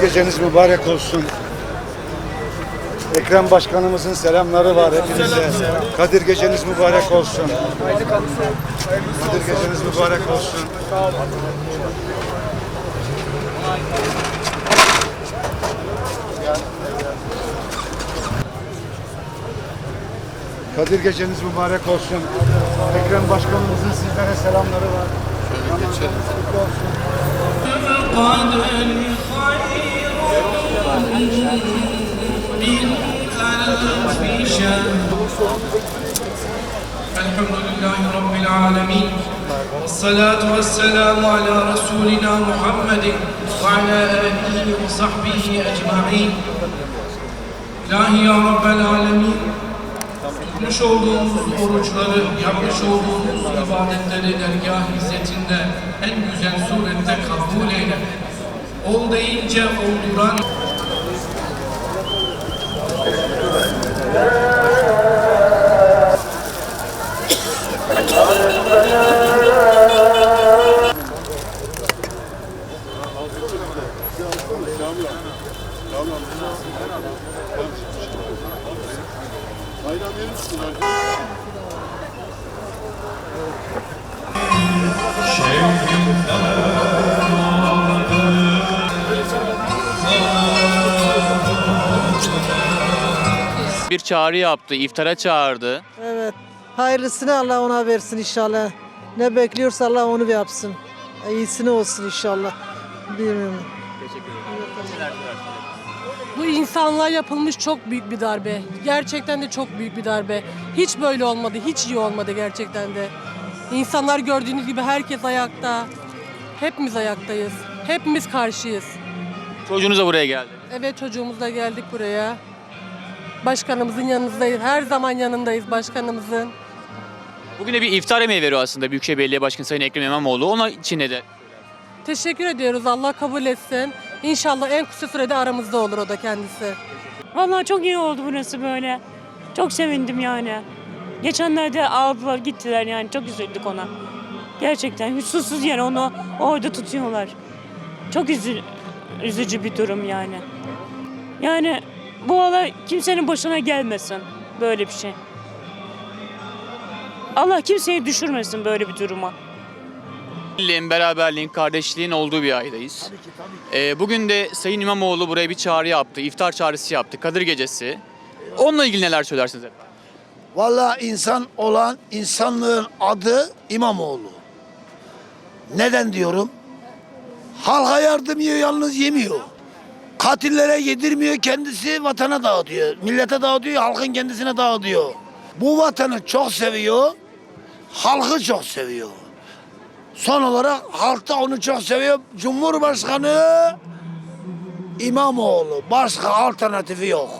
geceniz mübarek olsun. Ekrem Başkanımızın selamları var hepinize. Kadir geceniz mübarek olsun. Kadir geceniz mübarek olsun. Kadir geceniz mübarek olsun. Ekrem Başkanımızın sizlere selamları var. Kutlu olsun. الحمد لله رب العالمين والصلاة والسلام على رسولنا محمد وعلى آله وصحبه أجمعين İlahi ya Rabbel Alemin Tutmuş olduğumuz oruçları, yapmış olduğumuz ibadetleri dergah izzetinde en güzel surette kabul eyle. Ol deyince olduran bir çağrı yaptı, iftara çağırdı. Evet. Hayırlısını Allah ona versin inşallah. Ne bekliyorsa Allah onu yapsın. İyisini olsun inşallah. Bilmiyorum. Bu insanlığa yapılmış çok büyük bir darbe. Gerçekten de çok büyük bir darbe. Hiç böyle olmadı, hiç iyi olmadı gerçekten de. İnsanlar gördüğünüz gibi herkes ayakta. Hepimiz ayaktayız. Hepimiz karşıyız. Çocuğunuz da buraya geldi. Evet çocuğumuzla geldik buraya. Başkanımızın yanındayız. Her zaman yanındayız başkanımızın. Bugün de bir iftar yemeği veriyor aslında Büyükşehir Belediye Başkanı Sayın Ekrem İmamoğlu. Ona için ne de Teşekkür ediyoruz. Allah kabul etsin. İnşallah en kısa sürede aramızda olur o da kendisi. Vallahi çok iyi oldu burası böyle. Çok sevindim yani. Geçenlerde aldılar gittiler yani çok üzüldük ona. Gerçekten hiç yere onu orada tutuyorlar. Çok üzü, üzücü bir durum yani. Yani bu olay kimsenin başına gelmesin böyle bir şey. Allah kimseyi düşürmesin böyle bir duruma. birliğin, beraberliğin, kardeşliğin olduğu bir aydayız. Ee, bugün de Sayın İmamoğlu buraya bir çağrı yaptı, iftar çağrısı yaptı, Kadir Gecesi. Onunla ilgili neler söylersiniz efendim? Vallahi insan olan insanlığın adı İmamoğlu. Neden diyorum? Halka yardım yiyor yalnız yemiyor. Katillere yedirmiyor kendisi vatana dağıtıyor. Millete dağıtıyor halkın kendisine dağıtıyor. Bu vatanı çok seviyor. Halkı çok seviyor. Son olarak halk da onu çok seviyor. Cumhurbaşkanı İmamoğlu. Başka alternatifi yok.